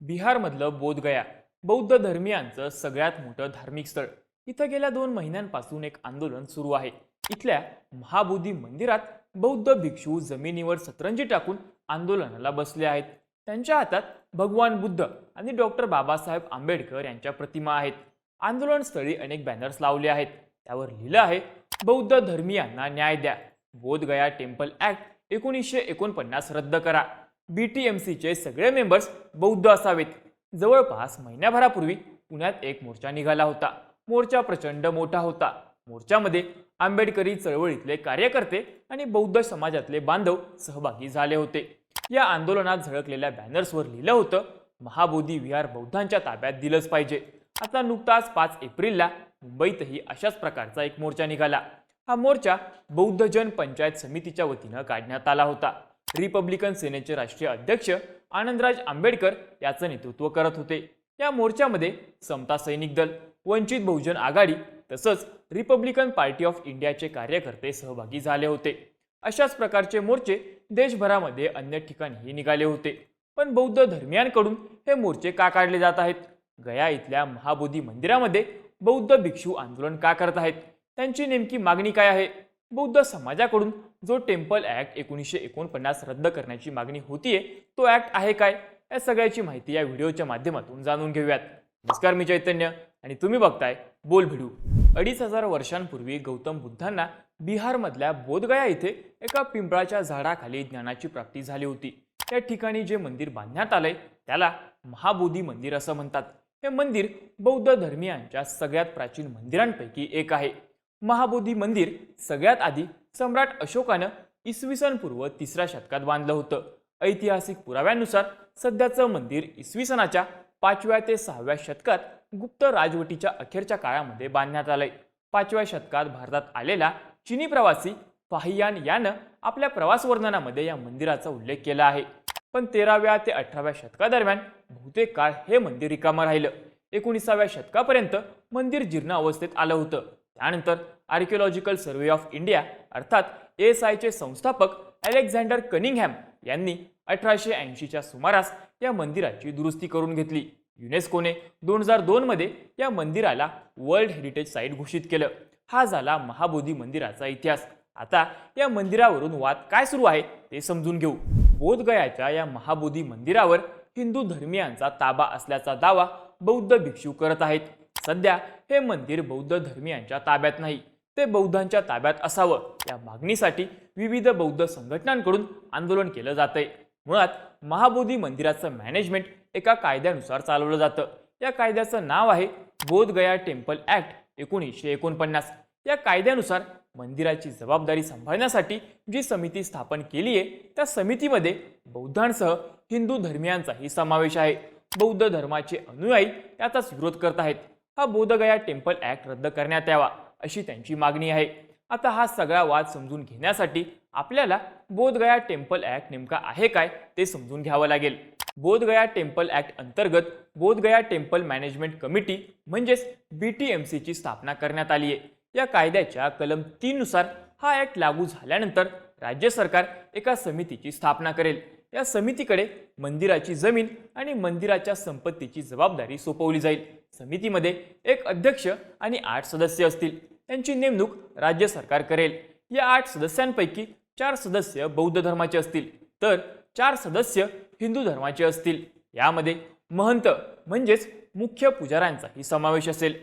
बिहारमधलं बोधगया बौद्ध धर्मियांचं सगळ्यात मोठं धार्मिक स्थळ. इथं गेल्या दोन महिन्यांपासून एक आंदोलन सुरू आहे. इथल्या महाबोधी मंदिरात बौद्ध भिक्षू जमिनीवर सतरंजी टाकून आंदोलनाला बसले आहेत. त्यांच्या हातात भगवान बुद्ध आणि डॉक्टर बाबासाहेब आंबेडकर यांच्या प्रतिमा आहेत. आंदोलनस्थळी अनेक बॅनर्स लावले आहेत. त्यावर लिहिलं आहे बौद्ध धर्मियांना न्याय द्या. बोधगया टेम्पल ॲक्ट एकोणीसशे एकोणपन्नास रद्द करा. बी टी एम सीचे सगळे मेंबर्स बौद्ध असावेत. जवळपास महिन्याभरापूर्वी पुण्यात एक मोर्चा निघाला होता. मोर्चा प्रचंड मोठा होता. मोर्चामध्ये आंबेडकरी चळवळीतले कार्यकर्ते आणि बौद्ध समाजातले बांधव सहभागी झाले होते. या आंदोलनात झळकलेल्या बॅनर्सवर लिहिलं होतं महाबोधी विहार बौद्धांच्या ताब्यात दिलंच पाहिजे. आता नुकताच पाच एप्रिलला मुंबईतही अशाच प्रकारचा एक मोर्चा निघाला. हा मोर्चा बौद्धजन पंचायत समितीच्या वतीनं काढण्यात आला होता. रिपब्लिकन सेनेचे राष्ट्रीय अध्यक्ष आनंदराज आंबेडकर याचं नेतृत्व करत होते. या मोर्चामध्ये समता सैनिक दल वंचित बहुजन आघाडी तसंच रिपब्लिकन पार्टी ऑफ इंडियाचे कार्यकर्ते सहभागी झाले होते. अशाच प्रकारचे मोर्चे देशभरामध्ये अन्य ठिकाणीही निघाले होते. पण बौद्ध धर्मियांकडून हे मोर्चे का काढले जात आहेत? गया इथल्या महाबोधी मंदिरामध्ये बौद्ध भिक्षू आंदोलन का करत आहेत? त्यांची नेमकी मागणी काय आहे? बौद्ध समाजाकडून जो टेम्पल ॲक्ट एकोणीसशे एकोणपन्नास रद्द करण्याची मागणी होतीये तो ॲक्ट आहे काय? या सगळ्याची माहिती या व्हिडिओच्या माध्यमातून जाणून घेऊयात. नमस्कार मी चैतन्य आणि तुम्ही बघताय बोल भिडू. अडीच हजार वर्षांपूर्वी गौतम बुद्धांना बिहारमधल्या बोधगया इथे एका पिंपळाच्या झाडाखाली ज्ञानाची प्राप्ती झाली होती. त्या ठिकाणी जे मंदिर बांधण्यात आलंय त्याला महाबोधी मंदिर असं म्हणतात. हे मंदिर बौद्ध धर्मियांच्या सगळ्यात प्राचीन मंदिरांपैकी एक आहे. महाबोधी मंदिर सगळ्यात आधी सम्राट अशोकानं इसवी सन पूर्व तिसऱ्या शतकात बांधलं होतं. ऐतिहासिक पुराव्यानुसार सध्याचं मंदिर इसवी सनाच्या पाचव्या ते सहाव्या शतकात गुप्त राजवटीच्या अखेरच्या काळामध्ये बांधण्यात आलंय. पाचव्या शतकात भारतात आलेला चिनी प्रवासी फाहियान यानं आपल्या प्रवास वर्णनामध्ये या मंदिराचा उल्लेख केला आहे. पण तेराव्या ते अठराव्या शतकादरम्यान बहुतेक काळ हे मंदिर रिकामं राहिलं. एकोणीसाव्या शतकापर्यंत मंदिर जीर्ण अवस्थेत आलं होतं. त्यानंतर आर्किओलॉजिकल सर्व्हे ऑफ इंडिया अर्थात एस आयचे संस्थापक अलेक्झांडर कनिंगहॅम यांनी अठराशे ऐंशीच्या सुमारास या मंदिराची दुरुस्ती करून घेतली. युनेस्कोने दोन हजार दोनमध्ये या मंदिराला वर्ल्ड हेरिटेज साईट घोषित केलं. हा झाला महाबोधी मंदिराचा इतिहास. आता या मंदिरावरून वाद काय सुरू आहे ते समजून घेऊ. बोधगयाच्या या महाबोधी मंदिरावर हिंदू धर्मियांचा ताबा असल्याचा दावा बौद्ध भिक्षू करत आहेत. सध्या हे मंदिर बौद्ध धर्मियांच्या ताब्यात नाही. ते बौद्धांच्या ताब्यात असावं. या मागणीसाठी विविध बौद्ध संघटनांकडून आंदोलन केलं जातंय. मुळात महाबोधी मंदिराचं मॅनेजमेंट एका कायद्यानुसार चालवलं जातं. या कायद्याचं नाव आहे बोधगया टेम्पल ॲक्ट एकोणीसशे एकोणपन्नास. या कायद्यानुसार मंदिराची जबाबदारी सांभाळण्यासाठी जी समिती स्थापन केली आहे त्या समितीमध्ये बौद्धांसह हिंदू धर्मियांचाही समावेश आहे. बौद्ध धर्माचे अनुयायी त्याचाच विरोध करत आहेत. हा बोधगया टेम्पल ॲक्ट रद्द करण्यात यावा अशी त्यांची मागणी आहे. आता हा सगळा वाद समजून घेण्यासाठी आपल्याला बोधगया टेम्पल ॲक्ट नेमका आहे काय ते समजून घ्यावं लागेल. बोधगया टेम्पल ॲक्ट अंतर्गत बोधगया टेम्पल मॅनेजमेंट कमिटी म्हणजेच बी टी एम सीची स्थापना करण्यात आली आहे. या कायद्याच्या कलम तीननुसार हा ॲक्ट लागू झाल्यानंतर राज्य सरकार एका समितीची स्थापना करेल. या समितीकडे मंदिराची जमीन आणि मंदिराच्या संपत्तीची जबाबदारी सोपवली जाईल. समितीमध्ये एक अध्यक्ष आणि आठ सदस्य असतील. त्यांची नेमणूक राज्य सरकार करेल. या आठ सदस्यांपैकी चार सदस्य बौद्ध धर्माचे असतील. तर चार सदस्य हिंदू धर्माचे असतील. यामध्ये महंत म्हणजेच मुख्य पुजाऱ्यांचाही समावेश असेल.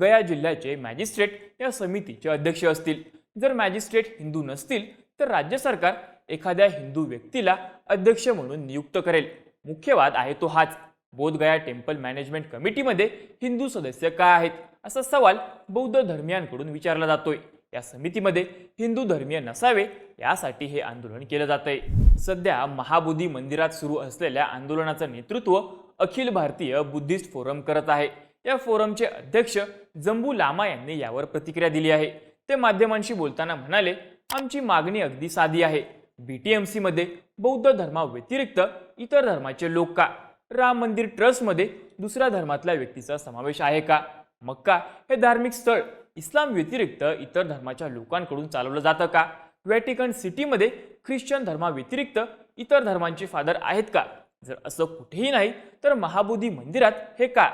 गया जिल्ह्याचे मॅजिस्ट्रेट या समितीचे अध्यक्ष असतील. जर मॅजिस्ट्रेट हिंदू नसतील तर राज्य सरकार एखाद्या हिंदू व्यक्तीला अध्यक्ष म्हणून नियुक्त करेल. मुख्य वाद आहे तो हाच. बोधगया टेम्पल मॅनेजमेंट कमिटीमध्ये हिंदू सदस्य का आहेत? असा सवाल बौद्ध धर्मियांकडून विचारला जातोय. या समितीमध्ये हिंदू धर्मीय नसावे यासाठी हे आंदोलन केलं जात आहे सध्या महाबोधी मंदिरात सुरू असलेल्या आंदोलनाचं नेतृत्व अखिल भारतीय बुद्धिस्ट फोरम करत आहे. या फोरमचे अध्यक्ष जंबू लामा यांनी यावर प्रतिक्रिया दिली आहे. ते माध्यमांशी बोलताना म्हणाले आमची मागणी अगदी साधी आहे. बी टी एम सीमध्ये बौद्ध धर्माव्यतिरिक्त इतर धर्माचे लोक का? राम मंदिर ट्रस्टमध्ये दुसऱ्या धर्मातल्या व्यक्तीचा समावेश आहे का? मक्का हे धार्मिक स्थळ इस्लाम व्यतिरिक्त इतर धर्माच्या लोकांकडून चालवलं जातं का? व्हॅटिकन सिटीमध्ये ख्रिश्चन धर्माव्यतिरिक्त इतर धर्मांचे फादर आहेत का? जर असं कुठेही नाही तर महाबोधी मंदिरात हे का?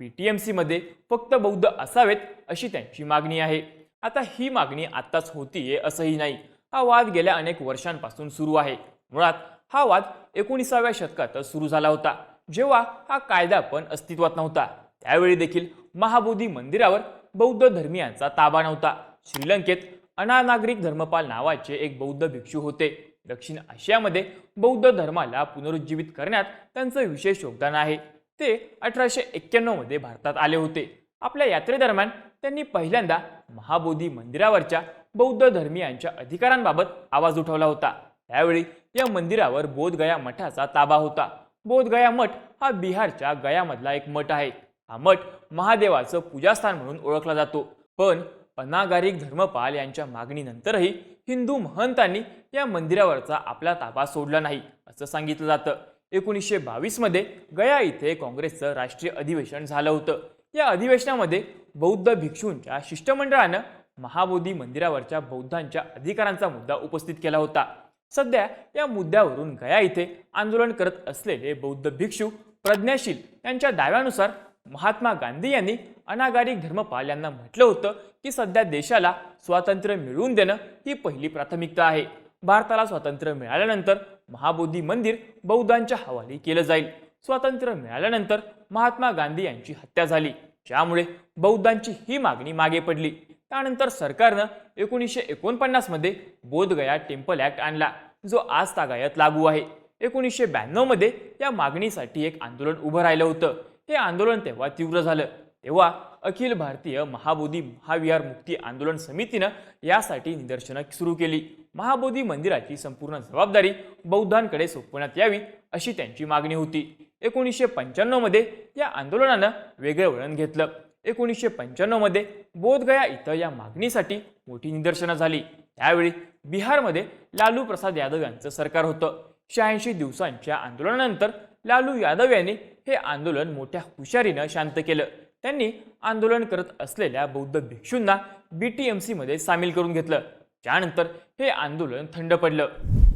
बी टी एम सीमध्ये फक्त बौद्ध असावेत अशी त्यांची मागणी आहे. आता ही मागणी आत्ताच होतीये असंही नाही. हा वाद गेल्या अनेक वर्षांपासून सुरू आहे. मुळात हा वाद एकोणीसाव्या शतकातच सुरू झाला होता जेव्हा हा कायदा पण अस्तित्वात नव्हता. त्यावेळी देखील महाबोधी मंदिरावर बौद्ध धर्मियांचा ताबा नव्हता. श्रीलंकेत अनानागरिक धर्मपाल नावाचे एक बौद्ध भिक्षू होते. दक्षिण आशियामध्ये बौद्ध धर्माला पुनरुज्जीवित करण्यात त्यांचं विशेष योगदान आहे. ते अठराशे एक्क्याण्णवमध्ये भारतात आले होते. आपल्या यात्रेदरम्यान त्यांनी पहिल्यांदा महाबोधी मंदिरावरच्या बौद्ध धर्मियांच्या अधिकारांबाबत आवाज उठवला होता. त्यावेळी या मंदिरावर बोधगया मठाचा ताबा होता. बोधगया मठ हा बिहारच्या गयामधला एक मठ आहे. हा मठ महादेवाचं पूजास्थान म्हणून ओळखला जातो. पण अनागारिक धर्मपाल यांच्या मागणीनंतरही हिंदू महंतांनी या मंदिरावरचा आपला ताबा सोडला नाही असं सांगितलं जातं. एकोणीसशे बावीसमध्ये गया इथे काँग्रेसचं राष्ट्रीय अधिवेशन झालं होतं. या अधिवेशनामध्ये बौद्ध भिक्षूंच्या शिष्टमंडळानं महाबोधी मंदिरावरच्या बौद्धांच्या अधिकारांचा मुद्दा उपस्थित केला होता. सध्या या मुद्द्यावरून गया इथे आंदोलन करत असलेले बौद्ध भिक्षू प्रज्ञाशील यांच्या दाव्यानुसार महात्मा गांधी यांनी अनागारिक धर्मपाल यांना म्हटलं होतं की सध्या देशाला स्वातंत्र्य मिळवून देणं ही पहिली प्राथमिकता आहे. भारताला स्वातंत्र्य मिळाल्यानंतर महाबोधी मंदिर बौद्धांच्या हवाली केलं जाईल. स्वातंत्र्य मिळाल्यानंतर महात्मा गांधी यांची हत्या झाली. ज्यामुळे बौद्धांची ही मागणी मागे पडली. त्यानंतर सरकारनं एकोणीसशे एकोणपन्नासमध्ये बोधगया टेम्पल ॲक्ट आणला जो आज तागायत लागू आहे. एकोणीसशे ब्याण्णवमध्ये या मागणीसाठी एक आंदोलन उभं राहिलं होतं. हे आंदोलन तेव्हा तीव्र झालं. तेव्हा अखिल भारतीय महाबोधी महाविहार मुक्ती आंदोलन समितीनं यासाठी निदर्शनं सुरू केली. महाबोधी मंदिराची संपूर्ण जबाबदारी बौद्धांकडे सोपवण्यात यावी अशी त्यांची मागणी होती. एकोणीसशे पंच्याण्णवमध्ये या आंदोलनानं वेगळं वळण घेतलं. एकोणीसशे पंच्याण्णवमध्ये बोधगया इथं या मागणीसाठी मोठी निदर्शनं झाली. त्यावेळी बिहारमध्ये लालू प्रसाद यादव यांचं सरकार होतं. शहाऐंशी दिवसांच्या आंदोलनानंतर लालू यादव यांनी हे आंदोलन मोठ्या हुशारीनं शांत केलं. त्यांनी आंदोलन करत असलेल्या बौद्ध भिक्षूंना बीटीएमसी मध्ये सामील करून घेतलं. त्यानंतर हे आंदोलन थंड पडलं.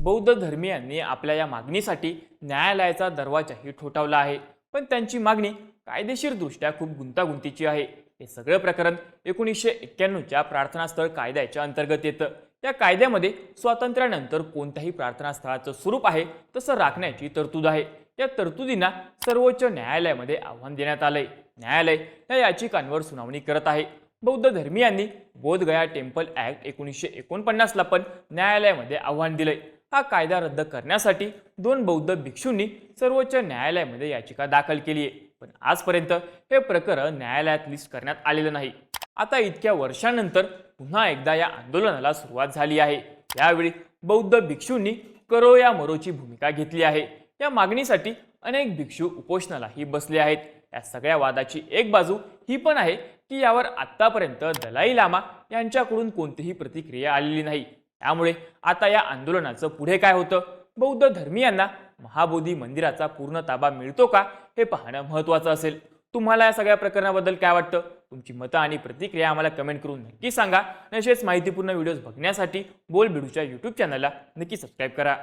बौद्ध धर्मियांनी आपल्या या मागणीसाठी न्यायालयाचा दरवाजाही ठोठावला आहे. पण त्यांची मागणी कायदेशीरदृष्ट्या खूप गुंतागुंतीची आहे. हे सगळं प्रकरण एकोणीसशे एक्क्याण्णवच्या प्रार्थनास्थळ कायद्याच्या अंतर्गत येतं. त्या कायद्यामध्ये स्वातंत्र्यानंतर कोणत्याही प्रार्थनास्थळाचं स्वरूप आहे तसं राखण्याची तरतूद आहे. या तरतुदींना सर्वोच्च न्यायालयामध्ये आव्हान देण्यात आलंय. न्यायालय या याचिकांवर सुनावणी करत आहे. बौद्ध धर्मियांनी बोधगया टेम्पल ऍक्ट एकोणीसशे एकोणपन्नासला पण न्यायालयामध्ये आव्हान दिलंय. हा कायदा रद्द करण्यासाठी दोन बौद्ध भिक्षूंनी सर्वोच्च न्यायालयामध्ये याचिका दाखल केली आहे पण आजपर्यंत हे प्रकरण न्यायालयात लिस्ट करण्यात आलेलं नाही. आता इतक्या वर्षानंतर पुन्हा एकदा या आंदोलनाला सुरुवात झाली आहे. यावेळी बौद्ध भिक्षूंनी करो या मरोची भूमिका घेतली आहे. या मागणीसाठी अनेक भिक्षू उपोषणालाही बसले आहेत. या सगळ्या वादाची एक बाजू ही पण आहे की यावर आत्तापर्यंत दलाई लामा यांच्याकडून कोणतीही प्रतिक्रिया आलेली नाही. त्यामुळे आता या आंदोलनाचं पुढे काय होतं? बौद्ध धर्मियांना महाबोधी मंदिराचा पूर्ण ताबा मिळतो का हे पाहणं महत्त्वाचं असेल. तुम्हाला या सगळ्या प्रकरणाबद्दल काय वाटतं? तुमची मतं आणि प्रतिक्रिया आम्हाला कमेंट करून नक्की सांगा. तसेच माहितीपूर्ण व्हिडिओज बघण्यासाठी बोल बिडूच्या यूट्यूब चॅनलला नक्की सबस्क्राईब करा.